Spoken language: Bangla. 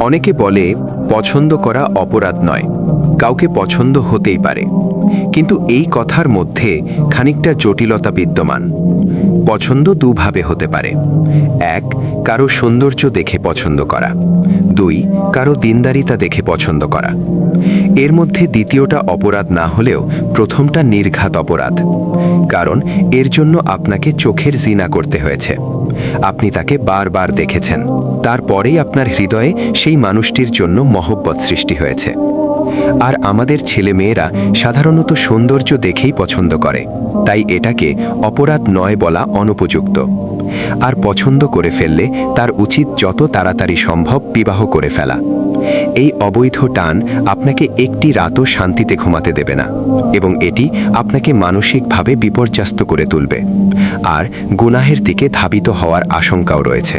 অনেকে বলে, পছন্দ করা অপরাধ নয়। কাউকে পছন্দ হতেই পারে। কিন্তু এই কথার মধ্যে খানিকটা জটিলতা বিদ্যমান। পছন্দ দুভাবে হতে পারে। এক, কারও সৌন্দর্য দেখে পছন্দ করা। দুই, কারও দিনদারিতা দেখে পছন্দ করা। এর মধ্যে দ্বিতীয়টা অপরাধ না হলেও প্রথমটা নির্ঘাত অপরাধ। কারণ এর জন্য আপনাকে চোখের জিনা করতে হয়েছে। আপনি তাকে বারবার দেখেছেন। তারপরেই আপনার হৃদয়ে সেই মানুষটির জন্য মহব্বত সৃষ্টি হয়েছে। আর আমাদের ছেলে মেয়েরা সাধারণত সৌন্দর্য দেখেই পছন্দ করে। তাই এটাকে অপরাধ নয় বলা অনুপযুক্ত। আর পছন্দ করে ফেললে তার উচিত যত তাড়াতাড়ি সম্ভব বিবাহ করে ফেলা। এই অবৈধ টান আপনাকে একটি রাতও শান্তিতে ঘুমাতে দেবে না। এবং এটি আপনাকে মানসিকভাবে বিপর্যস্ত করে তুলবে। আর গুনাহের দিকে ধাবিত হওয়ার আশঙ্কাও রয়েছে।